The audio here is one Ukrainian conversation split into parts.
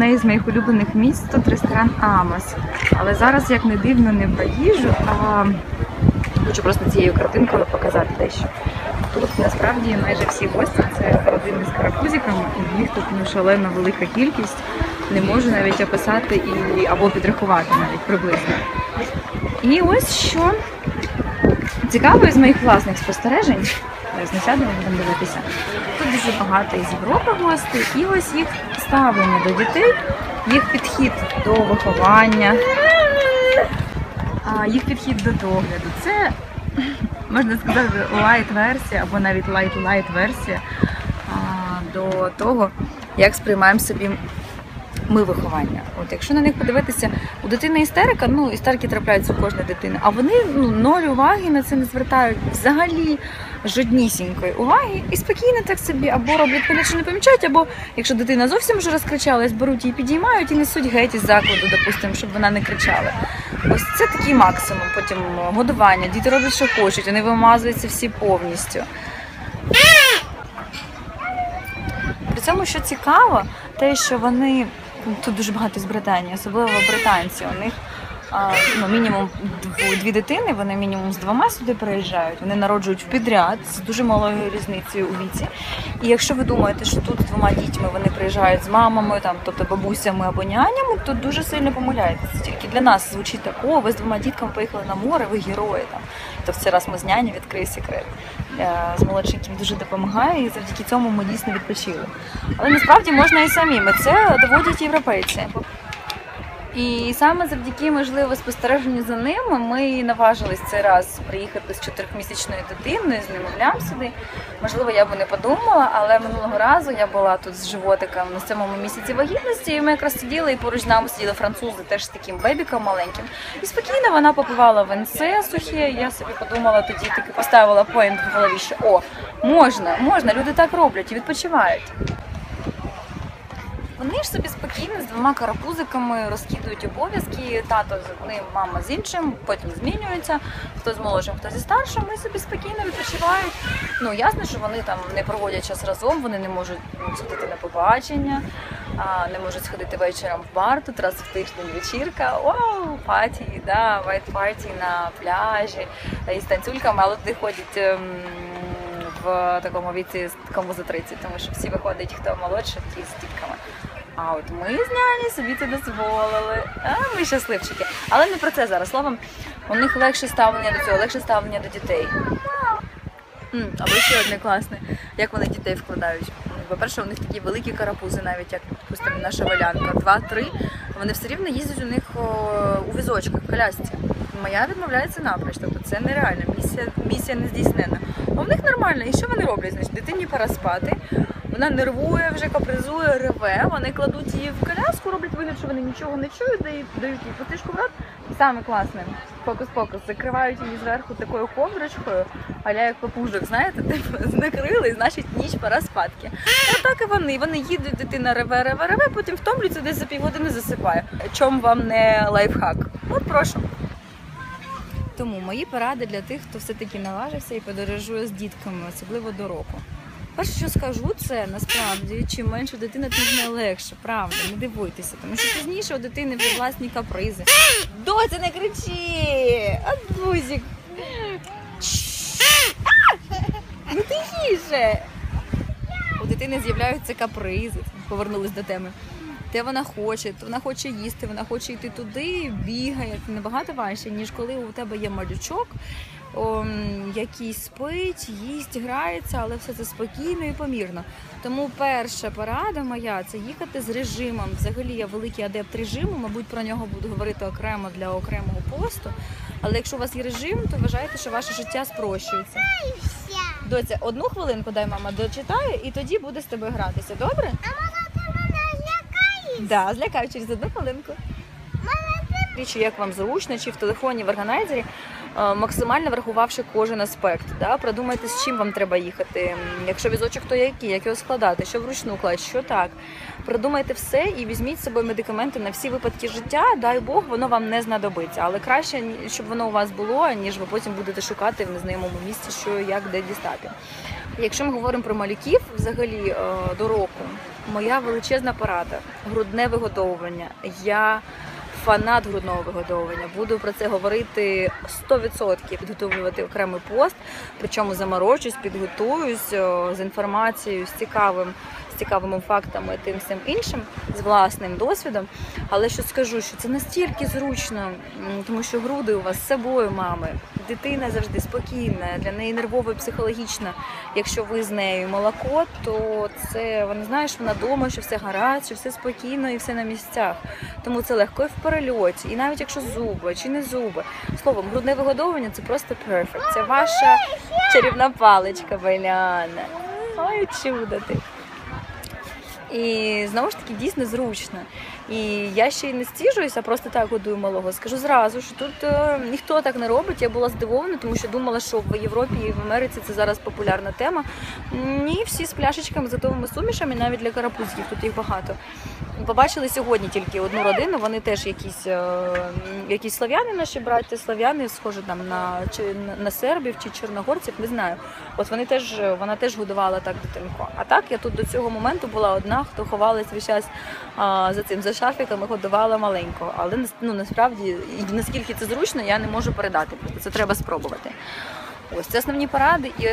одне із моїх улюблених місць тут ресторан Амос. Але зараз, як не дивно, не про їжу, а хочу просто цією картинкою показати дещо. Тут насправді майже всі гості це родини з карапузиками, і їх тут ну, шалена велика кількість. Не можу навіть описати і або підрахувати навіть приблизно. І ось що цікаво із моїх власних спостережень. Не сядемо, будемо дивитися. Тут дуже багато із Європи гостей, і ось їх ставлення до дітей, їх підхід до виховання, їх підхід до догляду. Це можна сказати лайт-версія або навіть лайт-лайт-версія до того, як сприймаємо собі ми виховання. От якщо на них подивитися, у дитини істерика, ну істерики трапляються у кожної дитини, а вони ну ноль уваги на це не звертають взагалі жоднісінької уваги і спокійно так собі або роблять вигляд, що не помічають, або якщо дитина зовсім вже розкричалась, беруть її, підіймають і несуть геть із закладу, допустимо, щоб вона не кричала. Ось це такий максимум. Потім годування. Діти роблять, що хочуть, вони вимазуються всі повністю. При цьому, що цікаво, те, що вони тут дуже багато з Британії, особливо британці. У них ну, мінімум дві дитини, вони мінімум з двома сюди приїжджають. Вони народжують підряд з дуже малою різницею у віці. І якщо ви думаєте, що тут з двома дітьми вони приїжджають з мамами, там, тобто бабусями або нянями, то дуже сильно помиляєтеся. Тільки для нас звучить так, о, ви з двома дітками поїхали на море, ви герої там. То в цей раз ми з няні відкриє секрет. Е, З молодшеньким дуже допомагає, і завдяки цьому ми дійсно відпочили. Але насправді можна і самим. І це доводять європейці. І саме завдяки можливо спостереженню за ними ми наважились цей раз приїхати з чотирьохмісячною дитиною, з немовлям сюди. Можливо, я би не подумала, але минулого разу я була тут з животиком на сьомому місяці вагітності, і ми якраз сиділи, і поруч з нами сиділи французи теж з таким бебіком маленьким. І спокійно вона попивала венце сухе. Я собі подумала тоді, таки поставила поінт в голові, що о, можна, можна, люди так роблять і відпочивають. Вони ж собі спокійно з двома карапузиками розкидують обов'язки. Тато з одним, мама з іншим, потім змінюються. Хто з молодшим, хто зі старшим. Ми собі спокійно відпочивають. Ну ясно, що вони там не проводять час разом, вони не можуть ну, сходити на побачення, не можуть сходити вечором в бар. Тут раз в тиждень вечірка. Оу, паті, да, вайт паті на пляжі і з танцюльками, але туди ходять. В такому віці кому за 30, тому що всі виходять, хто молодше, ті з дітками. А от ми з няні собі це дозволили. А ми щасливчики. Але не про це зараз. Словом, у них легше ставлення до цього, легше ставлення до дітей. М, Або ще одне класне, як вони дітей вкладають. По-перше, у них такі великі карапузи, навіть як допустимо, наша валянка, два-три. Вони все рівно їздять у них о, у візочках, колясці. Моя відмовляється напроч, тобто це нереально, місія, місія не здійснена. А в них нормально. І що вони роблять? Значить, дитині пора спати. Вона нервує, вже капризує, реве. Вони кладуть її в коляску, роблять вигляд, що вони нічого не чують, дають, дають їй потишку в рот. Саме класне, фокус-фокус, закривають її зверху такою ковдрочкою, аля як папужок, знаєте, типу, накрили, значить ніч пора спадки. Отак і вони. Вони їдуть, дитина реве, реве, реве, потім втомлюється, десь за півгодини засипає. Чом вам не лайфхак? От прошу. Тому мої поради для тих, хто все-таки наважився і подорожує з дітками, особливо до року. Перше, що скажу, це насправді чим менше дитина, тим з нею легше, правда, не дивуйтеся, тому що пізніше у дитини вже власні капризи. Доця, не кричи! От! Ну тихіше! У дитини з'являються капризи, повернулись до теми. Те вона хоче, то вона хоче їсти, вона хоче йти туди, бігає. Це набагато важче, ніж коли у тебе є малючок, о, який спить, їсть, грається, але все це спокійно і помірно. Тому перша порада моя це їхати з режимом. Взагалі я великий адепт режиму, мабуть, про нього буду говорити окремо для окремого посту. Але якщо у вас є режим, то вважайте, що ваше життя спрощується. Доця, одну хвилинку дай мама дочитає, і тоді буде з тобою гратися. Добре? Да, злякаю через одну хвилинку. Чи як вам зручно, чи в телефоні в органайзері, е, максимально врахувавши кожен аспект. Да? Продумайте, з чим вам треба їхати. Якщо візочок, то який, як його складати, що вручну класть, що так. Продумайте все і візьміть з собою медикаменти на всі випадки життя. Дай Бог, воно вам не знадобиться. Але краще, щоб воно у вас було, ніж ви потім будете шукати в незнайомому місці, що як де дістати. Якщо ми говоримо про малюків, взагалі е, до року, моя величезна порада грудне виготовлення. Я фанат грудного виготовлення. Буду про це говорити 100%. Підготовлювати окремий пост, причому заморочусь, підготуюсь з інформацією, з цікавим. Цікавими фактами, тим всім іншим, з власним досвідом. Але що скажу, що це настільки зручно, тому що груди у вас з собою, мами. Дитина завжди спокійна, для неї нервово і психологічно. Якщо ви з нею молоко, то це вона знає, що вона вдома, що все гаразд, що все спокійно і все на місцях. Тому це легко і в перельоті, і навіть якщо зуби чи не зуби. Словом, грудне вигодовування це просто перфект. Це ваша чарівна паличка, Байляна. Ой, чудо ти. І знову ж таки дійсно зручно. І я ще й не стіжуюся, просто так годую малого. Скажу зразу, що тут е, ніхто так не робить. Я була здивована, тому що думала, що в Європі і в Америці це зараз популярна тема. Ні, всі з пляшечками, з готовими сумішами, навіть для карапузиків, тут їх багато. Побачили сьогодні тільки одну родину. Вони теж якісь, е, якісь слав'яни наші браття, слав'яни, схожі там на, чи, на сербів чи чорногорців, не знаю. От вони теж вона теж годувала так дитинку. А так я тут до цього моменту була одна, хто ховалась весь час а, за цим за шарфіками, годувала маленького. Але ну насправді наскільки це зручно, я не можу передати. Просто це треба спробувати. Ось це основні поради, і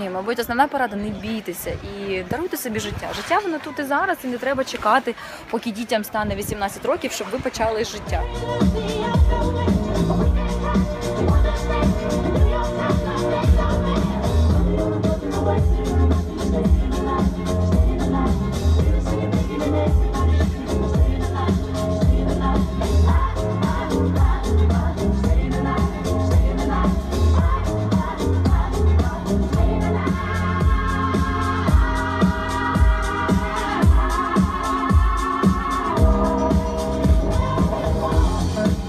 ні, мабуть, основна порада не бійтеся і даруйте собі життя. Життя воно тут і зараз, і не треба чекати, поки дітям стане 18 років, щоб ви почали життя.